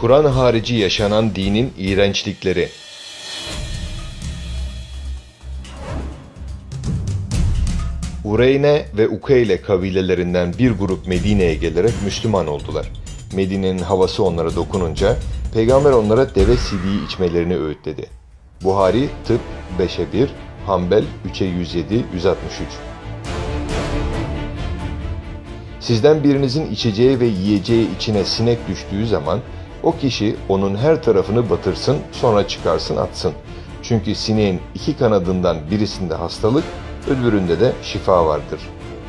Kur'an harici yaşanan dinin iğrençlikleri. Ureyne ve Ukeyle kabilelerinden bir grup Medine'ye gelerek Müslüman oldular. Medine'nin havası onlara dokununca Peygamber onlara deve sidiği içmelerini öğütledi. Buhari tıp 5'e 1, Hanbel 3'e 107, 163. Sizden birinizin içeceği ve yiyeceği içine sinek düştüğü zaman o kişi onun her tarafını batırsın sonra çıkarsın atsın. Çünkü sineğin iki kanadından birisinde hastalık, öbüründe de şifa vardır.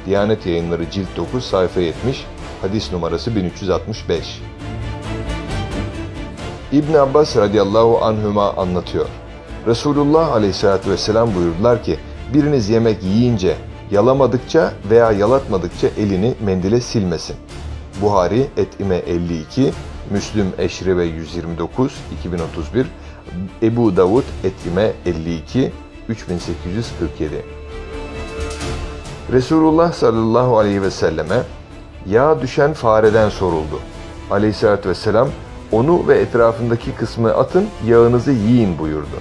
Diyanet Yayınları Cilt 9 sayfa 70, hadis numarası 1365. İbn Abbas radıyallahu anhüma anlatıyor. Resulullah aleyhissalatü vesselam buyurdular ki, biriniz yemek yiyince yalamadıkça veya yalatmadıkça elini mendile silmesin. Buhari Et'ime 52, Müslüm Eşrebe 129, 2031, Ebu Davud Et'ime 52, 3847. Resulullah sallallahu aleyhi ve selleme yağ düşen fareden soruldu. Aleyhissalatü vesselam onu ve etrafındaki kısmı atın yağınızı yiyin buyurdu.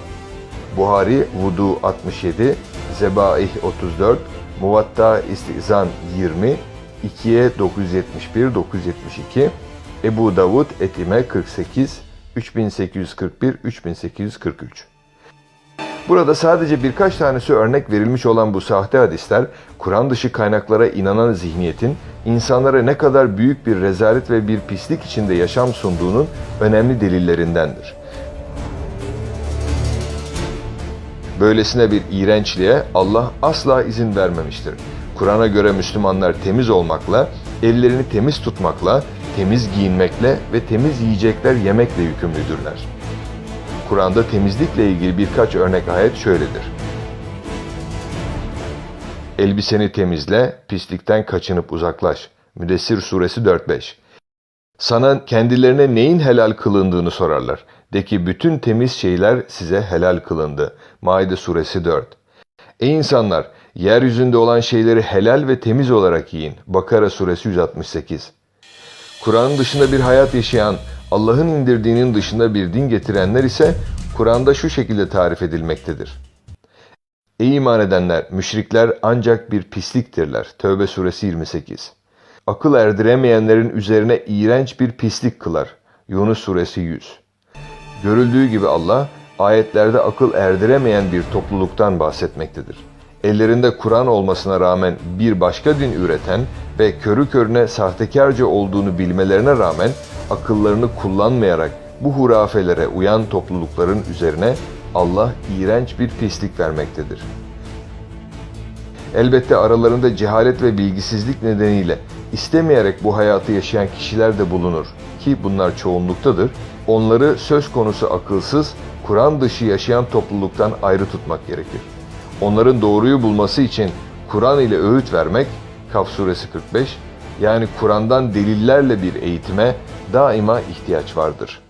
Buhari Vudu 67, Zebaih 34, Muvatta İstizan 20, 2'ye 971, 972, Ebu Davud Etime 48, 3841, 3843. Burada sadece birkaç tanesi örnek verilmiş olan bu sahte hadisler, Kur'an dışı kaynaklara inanan zihniyetin insanlara ne kadar büyük bir rezalet ve bir pislik içinde yaşam sunduğunun önemli delillerindendir. Böylesine bir iğrençliğe Allah asla izin vermemiştir. Kur'an'a göre Müslümanlar temiz olmakla, ellerini temiz tutmakla, temiz giyinmekle ve temiz yiyecekler yemekle yükümlüdürler. Kur'an'da temizlikle ilgili birkaç örnek ayet şöyledir. Elbiseni temizle, pislikten kaçınıp uzaklaş. Müdessir suresi 4-5 Sana kendilerine neyin helal kılındığını sorarlar. De ki bütün temiz şeyler size helal kılındı. Maide suresi 4 Ey insanlar! Yeryüzünde olan şeyleri helal ve temiz olarak yiyin. Bakara suresi 168 Kur'an'ın dışında bir hayat yaşayan, Allah'ın indirdiğinin dışında bir din getirenler ise Kur'an'da şu şekilde tarif edilmektedir. Ey iman edenler, müşrikler ancak bir pisliktirler. Tövbe suresi 28. Akıl erdiremeyenlerin üzerine iğrenç bir pislik kılar. Yunus suresi 100. Görüldüğü gibi Allah, ayetlerde akıl erdiremeyen bir topluluktan bahsetmektedir. Ellerinde Kur'an olmasına rağmen bir başka din üreten ve körü körüne sahtekarca olduğunu bilmelerine rağmen akıllarını kullanmayarak bu hurafelere uyan toplulukların üzerine Allah iğrenç bir pislik vermektedir. Elbette aralarında cehalet ve bilgisizlik nedeniyle istemeyerek bu hayatı yaşayan kişiler de bulunur ki bunlar çoğunluktadır. Onları söz konusu akılsız, Kur'an dışı yaşayan topluluktan ayrı tutmak gerekir. Onların doğruyu bulması için Kur'an ile öğüt vermek, Kaf suresi 45, yani Kur'an'dan delillerle bir eğitime daima ihtiyaç vardır.''